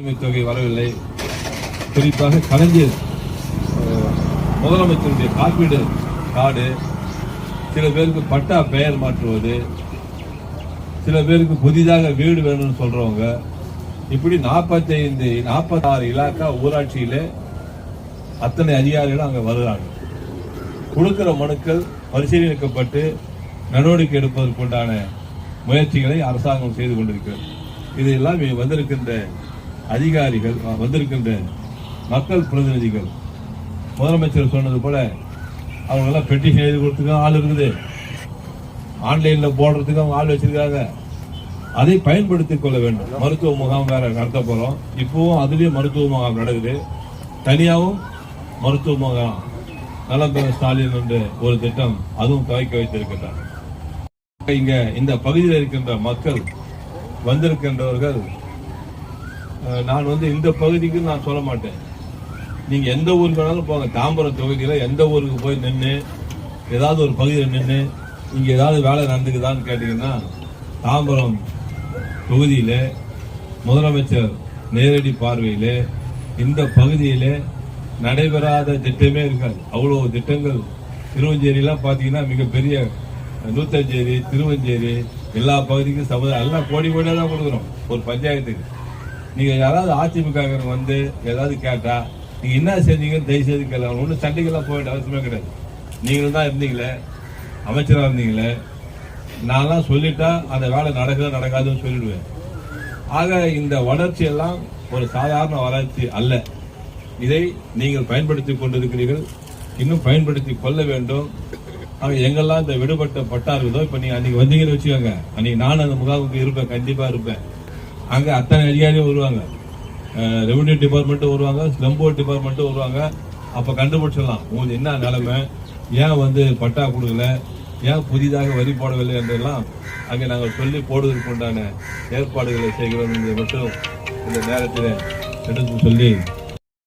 உரிமை தொகை வரவில்லை. குறிப்பாக கலைஞர் முதலமைச்சருடைய காப்பீடு கார்டு சில பேருக்கு பட்டா பெயர் மாற்றுவது சில பேருக்கு புதிதாக வீடு வேணும்னு சொல்றவங்க இப்படி நாற்பத்தைந்து நாற்பத்தாறு இலாக்கா ஊராட்சியிலே அத்தனை அதிகாரிகளும் அங்க வருகிறாங்க. கொடுக்கிற மனுக்கள் பரிசீலிக்கப்பட்டு நடவடிக்கை எடுப்பதற்குண்டான முயற்சிகளை அரசாங்கம் செய்து கொண்டிருக்கிறது. இதையெல்லாம் வந்திருக்கின்ற அதிகாரிகள் வந்திருக்கின்ற மக்கள் பிரதிநிதிகள். முதலமைச்சர் சொன்னது போல அவங்கெல்லாம் பெட்டிஷன் எழுதி கொடுத்துக்க ஆள் இருக்குது. ஆன்லைனில் போடுறதுக்கு அவங்க ஆள் வச்சிருக்காங்க. அதை பயன்படுத்தி கொள்ள வேண்டும். மருத்துவ முகாம் வேற நடத்த போகிறோம் இப்போவும் அதுலேயும் மருத்துவ முகாம் நடக்குது. தனியாகவும் மருத்துவ முகாம். நலம்பெற ஸ்டாலின் என்று ஒரு திட்டம் அதுவும் துவக்கி வைத்திருக்கின்றார். இங்க இந்த பகுதியில் இருக்கின்ற மக்கள் வந்திருக்கின்றவர்கள் நான் வந்து இந்த பகுதிக்கு நான் சொல்ல மாட்டேன். நீங்கள் எந்த ஊருக்கு வேணாலும் போங்க. தாம்பரம் தொகுதியில் எந்த ஊருக்கு போய் நின்று ஏதாவது ஒரு பகுதியில் நின்று இங்கே ஏதாவது வேலை நடந்துக்குதான்னு கேட்டிங்கன்னா தாம்பரம் தொகுதியில் முதலமைச்சர் நேரடி பார்வையில் இந்த பகுதியில் நடைபெறாத திட்டமே இருக்காது. அவ்வளோ திட்டங்கள் திருவஞ்சேரியெலாம் பார்த்தீங்கன்னா மிகப்பெரிய நூத்தஞ்சேரி திருவஞ்சேரி எல்லா பகுதிக்கும் சமுதாயம் எல்லாம் கோடி கோடியாக தான் கொடுக்குறோம். ஒரு பஞ்சாயத்துக்கு. நீங்கள் யாராவது அதிமுக வந்து ஏதாவது கேட்டால் நீங்கள் என்ன செஞ்சீங்கன்னு தயவு செய்து கேட்கலாம் ஒன்றும் சண்டைக்கெல்லாம் போக வேண்டிய அவசியமே கிடையாது. நீங்களும் தான் இருந்தீங்களே அமைச்சராக இருந்தீங்களே நான்லாம் சொல்லிட்டா அந்த வேலை நடக்குது நடக்காதுன்னு சொல்லிடுவேன். ஆக இந்த வளர்ச்சி எல்லாம் ஒரு சாதாரண வளர்ச்சி அல்ல. இதை நீங்கள் பயன்படுத்தி கொண்டிருக்கிறீர்கள். இன்னும் பயன்படுத்தி கொள்ள வேண்டும். ஆக எங்கெல்லாம் இந்த விடுபட்ட பட்டா இருக்குதோ நீங்கள் அன்றைக்கி அன்னைக்கு வந்தீங்கன்னு வச்சுக்கோங்க. அன்றைக்கி நான் அந்த முகாமுக்கு இருப்பேன் கண்டிப்பாக இருப்பேன். அங்கே அத்தனை அதிகாரியும் வருவாங்க. ரெவன்யூ டிபார்ட்மெண்ட்டும் வருவாங்க ஸ்லம்போர்ட் டிபார்ட்மெண்ட்டும் வருவாங்க. அப்போ கண்டுபிடிச்சிடலாம். உங்களுக்கு என்ன நிலைமை? ஏன் வந்து பட்டா கொடுக்கல? ஏன் புதிதாக வரி போடவில்லை என்றெல்லாம் அங்கே நாங்கள் சொல்லி போடுவதற்கு உண்டான ஏற்பாடுகளை செய்கிறோம் என்பதை மட்டும் இந்த நேரத்தில் எடுத்து சொல்லி